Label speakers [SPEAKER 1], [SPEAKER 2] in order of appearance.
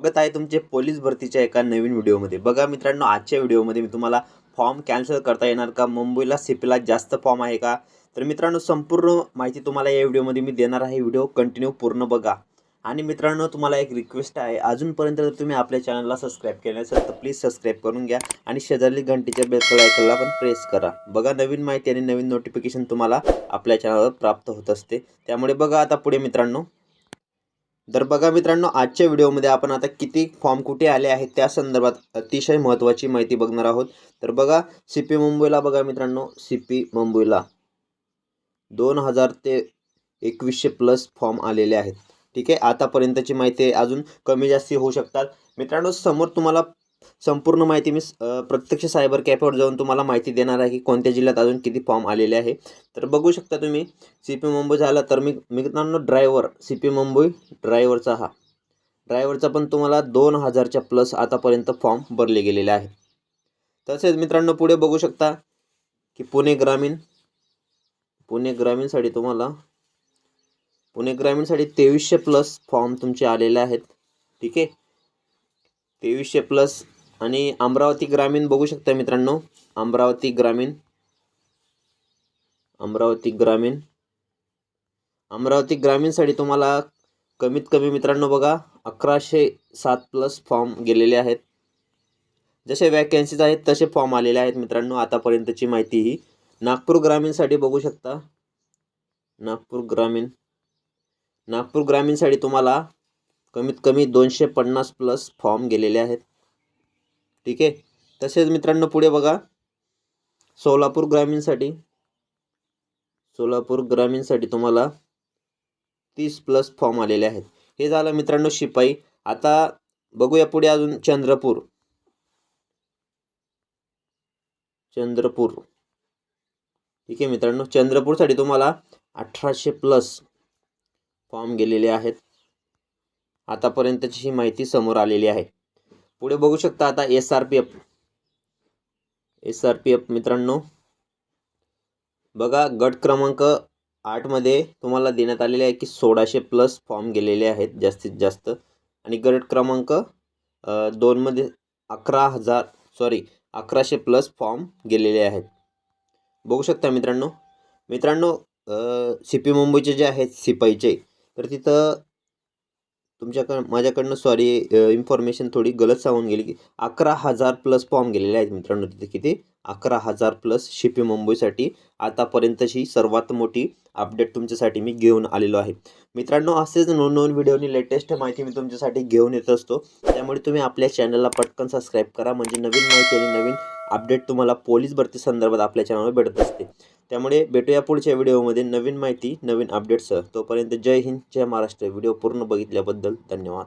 [SPEAKER 1] स्वागत आहे तुमचे पोलीस भरतीच्या एका नवीन व्हिडिओमध्ये. बघा मित्रांनो आजच्या व्हिडिओमध्ये मी तुम्हाला फॉर्म कॅन्सल करता येणार का? मुंबईला सिपीला जास्त फॉर्म आहे का? तर मित्रांनो संपूर्ण माहिती तुम्हाला या व्हिडिओमध्ये मी देणार आहे. व्हिडिओ कंटिन्यू पूर्ण बघा. आणि मित्रांनो तुम्हाला एक रिक्वेस्ट आहे. अजूनपर्यंत जर तुम्ही आपल्या चॅनलला सबस्क्राईब केलं असेल तर प्लीज सबस्क्राईब करून घ्या. आणि शेजारी घंटेच्या बेलकल आयकनला पण प्रेस करा. बघा नवीन माहिती आणि नवीन नोटिफिकेशन तुम्हाला आपल्या चॅनलवर प्राप्त होत असते. त्यामुळे बघा आता पुढे मित्रांनो. तर बघा मित्रांनो आजच्या व्हिडिओमध्ये आपण आता किती फॉर्म कुठे आले आहेत त्या संदर्भात अतिशय महत्त्वाची माहिती बघणार आहोत. तर बघा सी पी मुंबईला बघा मित्रांनो सी पी मुंबईला दोन हजार ते एकवीसशे प्लस फॉर्म आलेले आहेत. ठीक आहे आतापर्यंतची माहिती अजून कमी जास्ती होऊ शकतात. मित्रांनो समोर तुम्हाला संपूर्ण माहिती मी प्रत्यक्ष सायबर कॅफेवर जाऊन तुम्हाला माहिती देणार आहे की कोणत्या जिल्ह्यात अजून किती फॉर्म आलेले आहे. तर बघू शकता तुम्ही सी पी मुंबई झाला तर मी मित्रांनो ड्रायव्हर सी पी मुंबई ड्रायव्हरचा हा. ड्रायव्हरचा पण तुम्हाला दोन हजारच्या प्लस आतापर्यंत फॉर्म भरले गेलेले आहे. तसेच मित्रांनो पुढे बघू शकता की पुणे ग्रामीण पुणे ग्रामीणसाठी तुम्हाला पुणे ग्रामीणसाठी तेवीसशे प्लस फॉर्म तुमचे आलेले आहेत. ठीक आहे? तेवीसशे प्लस आणि अमरावती ग्रामीण बघू शकता मित्रांनो. अमरावती ग्रामीण. अमरावती ग्रामीण. अमरावती ग्रामीणसाठी तुम्हाला कमीत कमी मित्रांनो बघा अकराशे सात प्लस फॉर्म गेलेले आहेत. जसे वॅकन्सीज आहेत तसे फॉर्म आलेले आहेत मित्रांनो आतापर्यंतची माहिती ही. नागपूर ग्रामीणसाठी बघू शकता. नागपूर ग्रामीण. नागपूर ग्रामीणसाठी तुम्हाला कमीत कमी दोनशे पन्नास प्लस फॉर्म गेलेले आहेत. ठीक आहे? तसेच मित्रांनो पुढे बघा. सोलापूर ग्रामीणसाठी. सोलापूर ग्रामीणसाठी तुम्हाला तीस प्लस फॉर्म आलेले आहेत. हे झालं मित्रांनो शिपाई. आता बघूया पुढे अजून चंद्रपूर. चंद्रपूर. ठीक आहे मित्रांनो? चंद्रपूरसाठी तुम्हाला अठराशे प्लस फॉर्म गेलेले आहेत. आतापर्यंतची ही माहिती समोर आलेली आहे. पुढे बघू शकता आता S R P F S R P F मित्रांनो बघा गट क्रमांक आठमध्ये तुम्हाला देण्यात आलेले आहे की सोळाशे प्लस फॉर्म गेलेले आहेत जास्तीत जास्त. आणि गट क्रमांक दोनमध्ये अकरा हजार सॉरी अकराशे प्लस फॉर्म गेलेले आहेत. बघू शकता मित्रांनो मित्रांनो सी पी मुंबईचे जे आहेत सिपाईचे तर तिथं तुमच्याकडं माझ्याकडनं सॉरी इन्फॉर्मेशन थोडी गलत सांगून गेली की अकरा हजार प्लस फॉर्म गेलेले आहेत मित्रांनो तिथे किती? अकरा हजार प्लस शिपी मुंबईसाठी आतापर्यंतची सर्वात मोठी अपडेट तुमच्यासाठी मी घेऊन आलेलो आहे. मित्रांनो असेच नोन व्हिडिओनी लेटेस्ट माहिती मी तुमच्यासाठी घेऊन येत असतो. त्यामुळे तुम्ही आपल्या चॅनलला पटकन सबस्क्राईब करा. म्हणजे नवीन माहिती आणि नवीन अपडेट तुम्हाला पोलीस भरती संदर्भात आपल्या चॅनलवर भेटत असते. त्यामुळे भेटूया पुढच्या व्हिडिओमध्ये. नवीन माहिती नवीन अपडेटसह तोपर्यंत जय हिंद जय महाराष्ट्र. व्हिडिओ पूर्ण बघितल्याबद्दल धन्यवाद.